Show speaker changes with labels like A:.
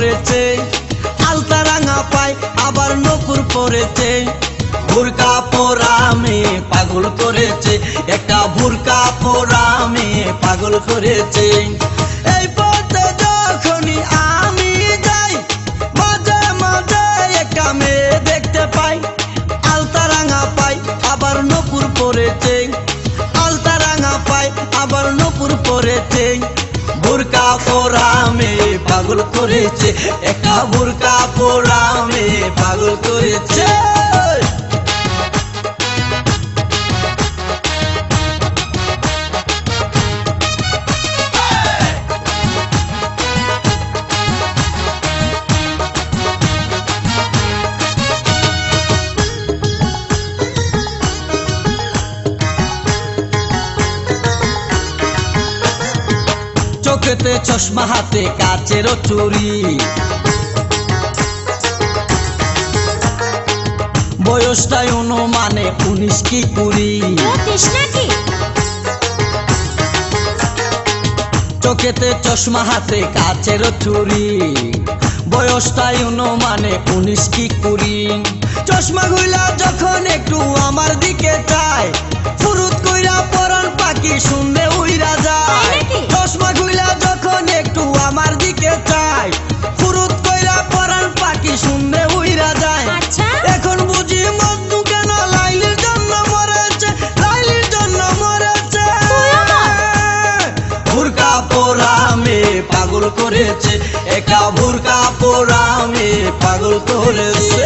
A: পরেছে আলতা রাঙা পায়, আবার নকুর পরেছে ভুরকা পোরা মেয়ে পাগল করেছে। একটা ভুরকা পোরা মেয়ে পাগল করেছে। এই পথে যখনই আমি যাই, মাঝে মাঝে একটা মেয়ে দেখতে পাই। আলতা রাঙা পাই আবার নকুর পরেছে আলতা রাঙা পাই আবার নকুর পরেছে বুরকা পোরামে পাগল করেছে একটা বুরকা পোরামে পাগল করেছে। চোখেতে চশমা হাতে কাচেরও চুরি। বয়সটাই অনুমানে উনিশ কি কুড়ি।
B: কি
A: চোখেতে চশমা হাতে কাচের চুরি। বয়সটাই অনুমানে উনিশ কি কুড়ি। চশমা গুলা যখন একটু আমার দিকে চায় ফুরুত কইরা পরান পাখি শুনলে পোড়া পাগল করেছে একা ভুরকা পোড়া মেয়ে পাগল করেছে।